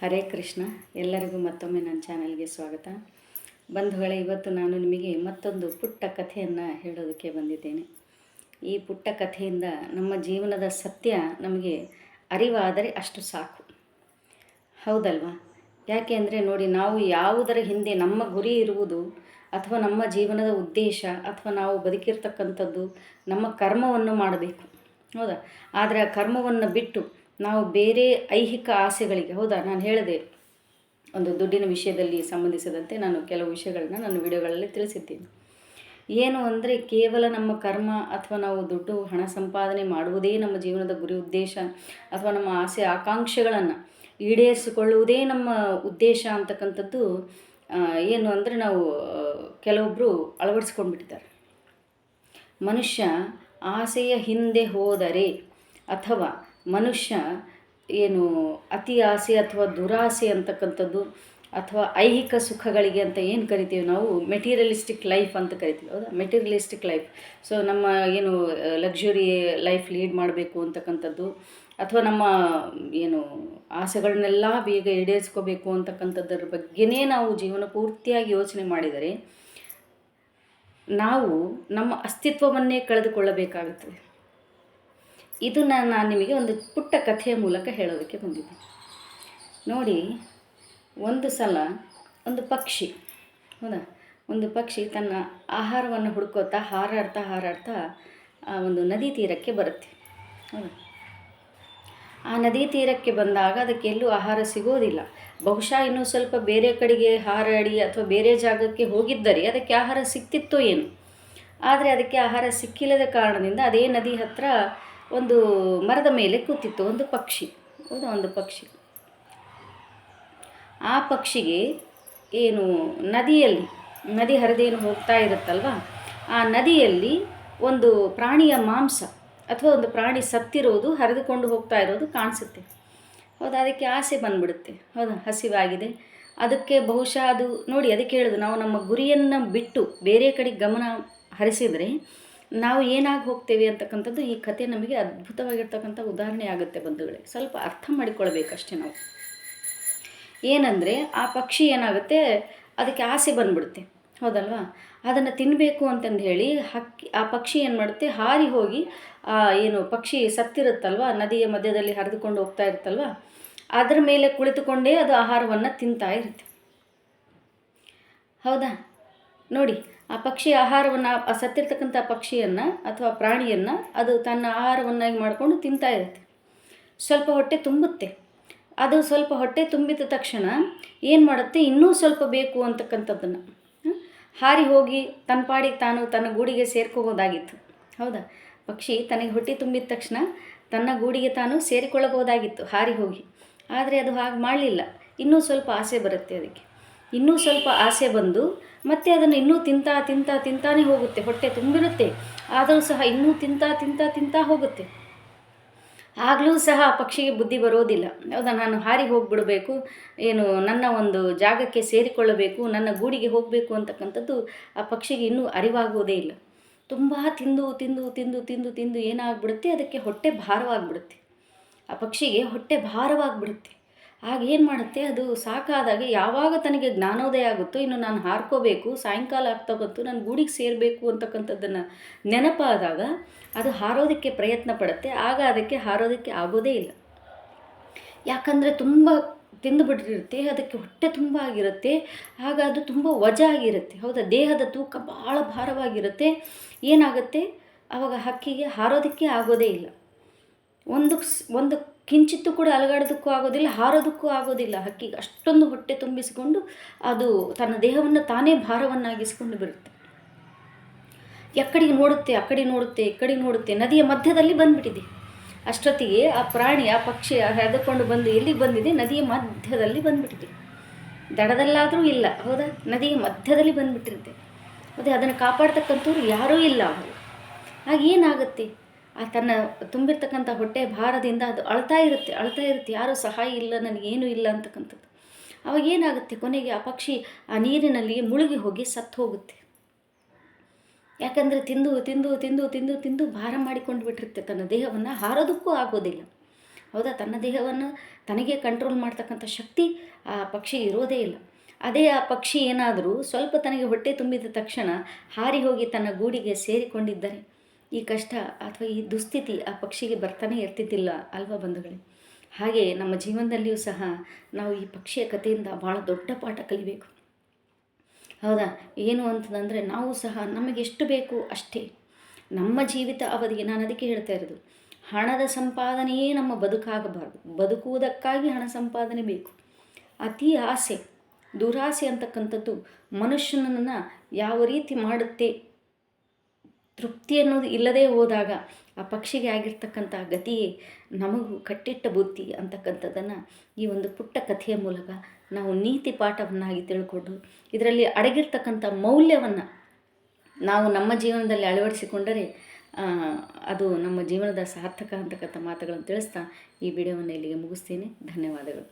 ಹರೇ ಕೃಷ್ಣ, ಎಲ್ಲರಿಗೂ ಮತ್ತೊಮ್ಮೆ ನನ್ನ ಚಾನಲ್ಗೆ ಸ್ವಾಗತ. ಬಂಧುಗಳೇ, ಇವತ್ತು ನಾನು ನಿಮಗೆ ಮತ್ತೊಂದು ಪುಟ್ಟ ಕಥೆಯನ್ನು ಹೇಳೋದಕ್ಕೆ ಬಂದಿದ್ದೇನೆ. ಈ ಪುಟ್ಟ ಕಥೆಯಿಂದ ನಮ್ಮ ಜೀವನದ ಸತ್ಯ ನಮಗೆ ಅರಿವಾದರೆ ಅಷ್ಟು ಸಾಕು. ಹೌದಲ್ವಾ? ಯಾಕೆ ಅಂದರೆ ನೋಡಿ, ನಾವು ಯಾವುದರ ಹಿಂದೆ ನಮ್ಮ ಗುರಿ ಇರುವುದು ಅಥವಾ ನಮ್ಮ ಜೀವನದ ಉದ್ದೇಶ ಅಥವಾ ನಾವು ಬದುಕಿರ್ತಕ್ಕಂಥದ್ದು ನಮ್ಮ ಕರ್ಮವನ್ನು ಮಾಡಬೇಕು. ಹೌದಾ? ಆದರೆ ಆ ಕರ್ಮವನ್ನು ಬಿಟ್ಟು ನಾವು ಬೇರೆ ಐಹಿಕ ಆಸೆಗಳಿಗೆ, ಹೌದಾ? ನಾನು ಹೇಳಿದೆ ಒಂದು ದುಡ್ಡಿನ ವಿಷಯದಲ್ಲಿ ಸಂಬಂಧಿಸಿದಂತೆ ನಾನು ಕೆಲವು ವಿಷಯಗಳನ್ನ ನಾನು ವಿಡಿಯೋಗಳಲ್ಲಿ ತಿಳಿಸಿದ್ದೀನಿ. ಏನು ಅಂದರೆ ಕೇವಲ ನಮ್ಮ ಕರ್ಮ ಅಥವಾ ನಾವು ದುಡ್ಡು, ಹಣ ಸಂಪಾದನೆ ಮಾಡುವುದೇ ನಮ್ಮ ಜೀವನದ ಗುರಿ ಉದ್ದೇಶ ಅಥವಾ ನಮ್ಮ ಆಸೆ ಆಕಾಂಕ್ಷೆಗಳನ್ನು ಈಡೇರಿಸಿಕೊಳ್ಳುವುದೇ ನಮ್ಮ ಉದ್ದೇಶ ಅಂತಕ್ಕಂಥದ್ದು ಏನು ಅಂದರೆ ನಾವು ಕೆಲವೊಬ್ಬರು ಅಳವಡಿಸ್ಕೊಂಡ್ಬಿಟ್ಟಿದ್ದಾರೆ. ಮನುಷ್ಯ ಆಸೆಯ ಹಿಂದೆ ಹೋದರೆ ಅಥವಾ ಮನುಷ್ಯ ಏನು ಅತಿ ಆಸೆ ಅಥವಾ ದುರಾಸೆ ಅಂತಕ್ಕಂಥದ್ದು ಅಥವಾ ಐಹಿಕ ಸುಖಗಳಿಗೆ ಅಂತ ಏನು ಕರಿತೀವಿ ನಾವು? ಮೆಟೀರಿಯಲಿಸ್ಟಿಕ್ ಲೈಫ್ ಅಂತ ಕರಿತೀವಿ. ಹೌದಾ? ಮೆಟೀರಿಯಲಿಸ್ಟಿಕ್ ಲೈಫ್ ಸೊ ನಮ್ಮ ಏನು ಲಕ್ಸುರಿ ಲೈಫ್ ಲೀಡ್ ಮಾಡಬೇಕು ಅಂತಕ್ಕಂಥದ್ದು ಅಥವಾ ನಮ್ಮ, ಏನು, ಆಸೆಗಳನ್ನೆಲ್ಲ ಬೇಗ ಈಡೇರಿಸ್ಕೋಬೇಕು ಅಂತಕ್ಕಂಥದ್ದರ ಬಗ್ಗೆನೇ ನಾವು ಜೀವನ ಪೂರ್ತಿಯಾಗಿ ಯೋಚನೆ ಮಾಡಿದರೆ, ನಾವು ನಮ್ಮ ಅಸ್ತಿತ್ವವನ್ನೇ ಕಳೆದುಕೊಳ್ಳಬೇಕಾಗುತ್ತದೆ. ಇದನ್ನು ನಾನು ನಿಮಗೆ ಒಂದು ಪುಟ್ಟ ಕಥೆಯ ಮೂಲಕ ಹೇಳೋದಕ್ಕೆ ಬಂದಿದ್ದೀನಿ. ನೋಡಿ, ಒಂದು ಸಲ ಒಂದು ಪಕ್ಷಿ, ಹೌದಾ? ಒಂದು ಪಕ್ಷಿ ತನ್ನ ಆಹಾರವನ್ನು ಹುಡುಕೋತಾ ಹಾರಾಡ್ತಾ ಹಾರಾಡ್ತಾ, ಆ ಒಂದು ನದಿ ತೀರಕ್ಕೆ ಬರುತ್ತೆ, ಹೌದಾ? ಆ ನದಿ ತೀರಕ್ಕೆ ಬಂದಾಗ ಅದಕ್ಕೆ ಎಲ್ಲೂ ಆಹಾರ ಸಿಗೋದಿಲ್ಲ. ಬಹುಶಃ ಇನ್ನೂ ಸ್ವಲ್ಪ ಬೇರೆ ಕಡೆಗೆ ಹಾರಾಡಿ ಅಥವಾ ಬೇರೆ ಜಾಗಕ್ಕೆ ಹೋಗಿದ್ದರೆ ಅದಕ್ಕೆ ಆಹಾರ ಸಿಕ್ತಿತ್ತೋ ಏನು. ಆದರೆ ಅದಕ್ಕೆ ಆಹಾರ ಸಿಕ್ಕಿಲ್ಲದ ಕಾರಣದಿಂದ ಅದೇ ನದಿ ಹತ್ತಿರ ಒಂದು ಮರದ ಮೇಲೆ ಕೂತಿತ್ತು, ಒಂದು ಪಕ್ಷಿ. ಹೌದಾ? ಒಂದು ಪಕ್ಷಿ. ಆ ಪಕ್ಷಿಗೆ ಏನು, ನದಿಯಲ್ಲಿ, ನದಿ ಹರಿದೇನು ಹೋಗ್ತಾ ಇರುತ್ತಲ್ವ? ಆ ನದಿಯಲ್ಲಿ ಒಂದು ಪ್ರಾಣಿಯ ಮಾಂಸ ಅಥವಾ ಒಂದು ಪ್ರಾಣಿ ಸತ್ತಿರೋದು, ಹರಿದುಕೊಂಡು ಹೋಗ್ತಾ ಇರೋದು ಕಾಣಿಸುತ್ತೆ. ಹೌದಾ? ಅದಕ್ಕೆ ಆಸೆ ಬಂದ್ಬಿಡುತ್ತೆ. ಹೌದಾ? ಹಸಿವಾಗಿದೆ. ಅದಕ್ಕೆ ಬಹುಶಃ ಅದು, ನೋಡಿ, ಅದಕ್ಕೆ ಹೇಳೋದು, ನಾವು ನಮ್ಮ ಗುರಿಯನ್ನು ಬಿಟ್ಟು ಬೇರೆ ಕಡೆ ಗಮನ ಹರಿಸಿದರೆ ನಾವು ಏನಾಗಿ ಹೋಗ್ತೇವೆ ಅಂತಕ್ಕಂಥದ್ದು ಈ ಕತೆ ನಮಗೆ ಅದ್ಭುತವಾಗಿರ್ತಕ್ಕಂಥ ಉದಾಹರಣೆ ಆಗುತ್ತೆ ಬಂಧುಗಳೇ. ಸ್ವಲ್ಪ ಅರ್ಥ ಮಾಡಿಕೊಳ್ಬೇಕಷ್ಟೇ ನಾವು. ಏನಂದರೆ ಆ ಪಕ್ಷಿ ಏನಾಗುತ್ತೆ? ಅದಕ್ಕೆ ಆಸೆ ಬಂದ್ಬಿಡುತ್ತೆ. ಹೌದಲ್ವಾ? ಅದನ್ನು ತಿನ್ನಬೇಕು ಅಂತಂದು ಹೇಳಿ ಹಕ್ಕಿ, ಆ ಪಕ್ಷಿ ಏನು ಮಾಡುತ್ತೆ? ಹಾರಿ ಹೋಗಿ ಏನು ಪಕ್ಷಿ ಸತ್ತಿರುತ್ತಲ್ವ? ನದಿಯ ಮಧ್ಯದಲ್ಲಿ ಹರಿದುಕೊಂಡು ಹೋಗ್ತಾ ಇರುತ್ತಲ್ವ? ಅದರ ಮೇಲೆ ಕುಳಿತುಕೊಂಡೇ ಅದು ಆಹಾರವನ್ನು ತಿಂತಾ ಇರುತ್ತೆ. ಹೌದಾ? ನೋಡಿ, ಆ ಪಕ್ಷಿ ಆಹಾರವನ್ನು, ಆ ಸತ್ತಿರ್ತಕ್ಕಂಥ ಪಕ್ಷಿಯನ್ನು ಅಥವಾ ಪ್ರಾಣಿಯನ್ನು ಅದು ತನ್ನ ಆಹಾರವನ್ನಾಗಿ ಮಾಡಿಕೊಂಡು ತಿಂತಾ ಇರುತ್ತೆ. ಸ್ವಲ್ಪ ಹೊಟ್ಟೆ ತುಂಬುತ್ತೆ. ಅದು ಸ್ವಲ್ಪ ಹೊಟ್ಟೆ ತುಂಬಿದ ತಕ್ಷಣ ಏನು ಮಾಡುತ್ತೆ? ಇನ್ನೂ ಸ್ವಲ್ಪ ಬೇಕು ಅಂತಕ್ಕಂಥದ್ದನ್ನು ಹಾರಿ ಹೋಗಿ ತನ್ನ ಪಾಡಿಗೆ ತಾನು ತನ್ನ ಗೂಡಿಗೆ ಸೇರ್ಕೋಬೋದಾಗಿತ್ತು ಹೌದಾ? ಪಕ್ಷಿ ತನಗೆ ಹೊಟ್ಟೆ ತುಂಬಿದ ತಕ್ಷಣ ತನ್ನ ಗೂಡಿಗೆ ತಾನು ಸೇರಿಕೊಳ್ಳಬಹುದಾಗಿತ್ತು, ಹಾರಿ ಹೋಗಿ. ಆದರೆ ಅದು ಹಾಗೆ ಮಾಡಲಿಲ್ಲ. ಇನ್ನೂ ಸ್ವಲ್ಪ ಆಸೆ ಬರುತ್ತೆ ಅದಕ್ಕೆ. ಇನ್ನೂ ಸ್ವಲ್ಪ ಆಸೆ ಬಂದು ಮತ್ತೆ ಅದನ್ನು ಇನ್ನೂ ತಿಂತಾ ತಿಂತಾ ತಿಂತಾನೆ ಹೋಗುತ್ತೆ, ಹೊಟ್ಟೆ ತುಂಬಿರುತ್ತೆ. ಆದರೂ ಸಹ ಇನ್ನೂ ತಿಂತಾ ತಿಂತಾ ತಿಂತಾ ಹೋಗುತ್ತೆ. ಆಗಲೂ ಸಹ ಪಕ್ಷಿಗೆ ಬುದ್ಧಿ ಬರೋದಿಲ್ಲ. ಹೌದಾ, ನಾನು ಹಾರಿ ಹೋಗಿಬಿಡಬೇಕು, ಏನು ನನ್ನ ಒಂದು ಜಾಗಕ್ಕೆ ಸೇರಿಕೊಳ್ಳಬೇಕು, ನನ್ನ ಗೂಡಿಗೆ ಹೋಗಬೇಕು ಅಂತಕ್ಕಂಥದ್ದು ಆ ಪಕ್ಷಿಗೆ ಇನ್ನೂ ಅರಿವಾಗುವುದೇ ಇಲ್ಲ. ತುಂಬ ತಿಂದು ತಿಂದು ತಿಂದು ತಿಂದು ತಿಂದು ಏನಾಗ್ಬಿಡುತ್ತೆ, ಅದಕ್ಕೆ ಹೊಟ್ಟೆ ಭಾರವಾಗಿಬಿಡುತ್ತೆ. ಆ ಪಕ್ಷಿಗೆ ಹೊಟ್ಟೆ ಭಾರವಾಗಿಬಿಡುತ್ತೆ. ಆಗ ಏನು ಮಾಡುತ್ತೆ? ಅದು ಸಾಕಾದಾಗ ಯಾವಾಗ ತನಗೆ ಜ್ಞಾನೋದಯ ಆಗುತ್ತೋ ಇನ್ನು ನಾನು ಹಾರ್ಕೋಬೇಕು, ಸಾಯಂಕಾಲ ಆಗ್ತಾ ಬಂತು, ನಾನು ಗೂಡಿಗೆ ಸೇರಬೇಕು ಅಂತಕ್ಕಂಥದ್ದನ್ನು ನೆನಪಾದಾಗ ಅದು ಹಾರೋದಕ್ಕೆ ಪ್ರಯತ್ನ ಪಡುತ್ತೆ, ಆಗ ಅದಕ್ಕೆ ಹಾರೋದಕ್ಕೆ ಆಗೋದೇ ಇಲ್ಲ. ಯಾಕಂದರೆ ತುಂಬ ತಿಂದುಬಿಟ್ಟಿರುತ್ತೆ ಅದಕ್ಕೆ ಹೊಟ್ಟೆ ತುಂಬ ಆಗಿರುತ್ತೆ, ಆಗ ಅದು ತುಂಬ ವಜ ಆಗಿರುತ್ತೆ. ಹೌದಾ? ದೇಹದ ತೂಕ ಭಾಳ ಭಾರವಾಗಿರುತ್ತೆ. ಏನಾಗುತ್ತೆ? ಆವಾಗ ಹಕ್ಕಿಗೆ ಹಾರೋದಕ್ಕೆ ಆಗೋದೇ ಇಲ್ಲ. ಒಂದು ಒಂದು ಕಿಂಚಿತ್ತು ಕೂಡ ಅಲಗಾಡೋದಕ್ಕೂ ಆಗೋದಿಲ್ಲ, ಹಾರೋದಕ್ಕೂ ಆಗೋದಿಲ್ಲ. ಹಕ್ಕಿಗೆ ಅಷ್ಟೊಂದು ಹೊಟ್ಟೆ ತುಂಬಿಸಿಕೊಂಡು ಅದು ತನ್ನ ದೇಹವನ್ನು ತಾನೇ ಭಾರವನ್ನಾಗಿಸಿಕೊಂಡು ಬಿಡುತ್ತೆ ಎಕ್ಕಡಿಗೆ ನೋಡುತ್ತೆ ಆ ಕಡೆ ನೋಡುತ್ತೆ ಈ ಕಡೆ ನೋಡುತ್ತೆ, ನದಿಯ ಮಧ್ಯದಲ್ಲಿ ಬಂದುಬಿಟ್ಟಿದೆ. ಅಷ್ಟೊತ್ತಿಗೆ ಆ ಪ್ರಾಣಿ, ಆ ಪಕ್ಷಿ ಹೆದಕೊಂಡು ಬಂದು ಎಲ್ಲಿಗೆ ಬಂದಿದೆ? ನದಿಯ ಮಧ್ಯದಲ್ಲಿ ಬಂದುಬಿಟ್ಟಿದೆ. ದಡದಲ್ಲಾದರೂ ಇಲ್ಲ, ಹೌದಾ? ನದಿಯ ಮಧ್ಯದಲ್ಲಿ ಬಂದುಬಿಟ್ಟಿರುತ್ತೆ. ಮತ್ತು ಅದನ್ನು ಕಾಪಾಡ್ತಕ್ಕಂಥವ್ರು ಯಾರೂ ಇಲ್ಲ ಅವರು. ಆಗ ಏನಾಗುತ್ತೆ ಆ ತನ್ನ ತುಂಬಿರ್ತಕ್ಕಂಥ ಹೊಟ್ಟೆ ಭಾರದಿಂದ ಅದು ಅಳ್ತಾ ಇರುತ್ತೆ ಅಳ್ತಾ ಇರುತ್ತೆ. ಯಾರೂ ಸಹಾಯ ಇಲ್ಲ ನನಗೇನು ಇಲ್ಲ ಅಂತಕ್ಕಂಥದ್ದು. ಅವಾಗ ಏನಾಗುತ್ತೆ? ಕೊನೆಗೆ ಆ ಪಕ್ಷಿ ಆ ನೀರಿನಲ್ಲಿ ಮುಳುಗಿ ಹೋಗಿ ಸತ್ತು ಹೋಗುತ್ತೆ. ಯಾಕಂದರೆ ತಿಂದು ತಿಂದು ತಿಂದು ತಿಂದು ತಿಂದು ಭಾರ ಮಾಡಿಕೊಂಡು ಬಿಟ್ಟಿರುತ್ತೆ. ತನ್ನ ದೇಹವನ್ನು ಹಾರೋದಕ್ಕೂ ಆಗೋದಿಲ್ಲ. ಹೌದಾ? ತನ್ನ ದೇಹವನ್ನು ತನಗೆ ಕಂಟ್ರೋಲ್ ಮಾಡ್ತಕ್ಕಂಥ ಶಕ್ತಿ ಆ ಪಕ್ಷಿ ಇರೋದೇ ಇಲ್ಲ. ಅದೇ ಆ ಪಕ್ಷಿ ಏನಾದರೂ ಸ್ವಲ್ಪ ತನಗೆ ಹೊಟ್ಟೆ ತುಂಬಿದ ತಕ್ಷಣ ಹಾರಿ ಹೋಗಿ ತನ್ನ ಗೂಡಿಗೆ ಸೇರಿಕೊಂಡಿದ್ದರೆ ಈ ಕಷ್ಟ ಅಥವಾ ಈ ದುಸ್ಥಿತಿ ಆ ಪಕ್ಷಿಗೆ ಬರ್ತಾನೆ ಇರ್ತಿದ್ದಿಲ್ಲ ಅಲ್ವಾ ಬಂಧುಗಳೇ? ಹಾಗೆ ನಮ್ಮ ಜೀವನದಲ್ಲಿಯೂ ಸಹ ನಾವು ಈ ಪಕ್ಷಿಯ ಕಥೆಯಿಂದ ಭಾಳ ದೊಡ್ಡ ಪಾಠ ಕಲಿಬೇಕು. ಹೌದಾ? ಏನು ಅಂತಂದರೆ ನಾವು ಸಹ ನಮಗೆ ಎಷ್ಟು ಬೇಕು ಅಷ್ಟೇ. ನಮ್ಮ ಜೀವಿತ ಅವಧಿಗೆ ನಾನು ಅದಕ್ಕೆ ಹೇಳ್ತಾ ಇರೋದು. ಹಣದ ಸಂಪಾದನೆಯೇ ನಮ್ಮ ಬದುಕಾಗಬಾರ್ದು. ಬದುಕುವುದಕ್ಕಾಗಿ ಹಣ ಸಂಪಾದನೆ ಬೇಕು. ಅತಿ ಆಸೆ, ದುರಾಸೆ ಅಂತಕ್ಕಂಥದ್ದು ಮನುಷ್ಯನನ್ನು ಯಾವ ರೀತಿ ಮಾಡುತ್ತೆ ತೃಪ್ತಿ ಅನ್ನೋದು ಇಲ್ಲದೆ ಹೋದಾಗ ಆ ಪಕ್ಷಿಗೆ ಆಗಿರ್ತಕ್ಕಂಥ ಗತಿಯೇ ನಮಗೂ ಕಟ್ಟಿಟ್ಟ ಬುದ್ಧಿ ಅಂತಕ್ಕಂಥದ್ದನ್ನು ಈ ಒಂದು ಪುಟ್ಟ ಕಥೆಯ ಮೂಲಕ ನಾವು ನೀತಿ ಪಾಠವನ್ನಾಗಿ ತಿಳ್ಕೊಂಡು ಇದರಲ್ಲಿ ಅಡಗಿರ್ತಕ್ಕಂಥ ಮೌಲ್ಯವನ್ನು ನಾವು ನಮ್ಮ ಜೀವನದಲ್ಲಿ ಅಳವಡಿಸಿಕೊಂಡರೆ ಅದು ನಮ್ಮ ಜೀವನದ ಸಾರ್ಥಕ ಅಂತಕ್ಕಂಥ ಮಾತುಗಳನ್ನು ತಿಳಿಸ್ತಾ ಈ ವಿಡಿಯೋವನ್ನು ಇಲ್ಲಿಗೆ ಮುಗಿಸ್ತೀನಿ. ಧನ್ಯವಾದಗಳು.